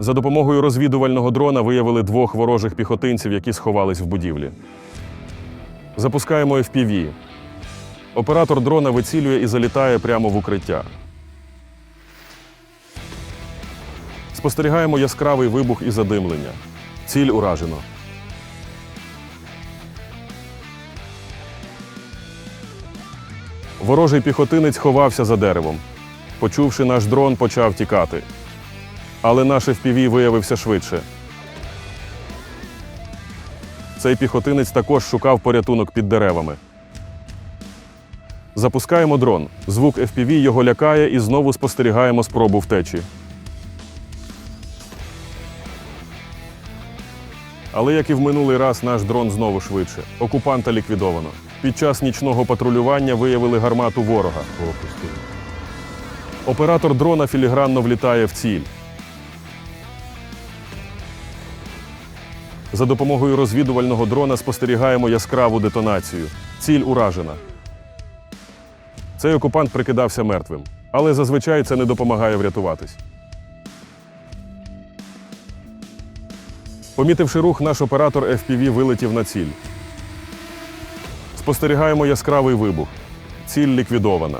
За допомогою розвідувального дрона виявили двох ворожих піхотинців, які сховались в будівлі. Запускаємо FPV. Оператор дрона вицілює і залітає прямо в укриття. Спостерігаємо яскравий вибух і задимлення. Ціль уражено. Ворожий піхотинець ховався за деревом. Почувши наш дрон, почав тікати. Але наш FPV виявився швидше. Цей піхотинець також шукав порятунок під деревами. Запускаємо дрон. Звук FPV його лякає і знову спостерігаємо спробу втечі. Але як і в минулий раз, наш дрон знову швидше. Окупанта ліквідовано. Під час нічного патрулювання виявили гармату ворога. Оператор дрона філігранно влітає в ціль. За допомогою розвідувального дрона спостерігаємо яскраву детонацію. Ціль уражена. Цей окупант прикидався мертвим, але зазвичай це не допомагає врятуватись. Помітивши рух, наш оператор FPV вилетів на ціль. Спостерігаємо яскравий вибух. Ціль ліквідована.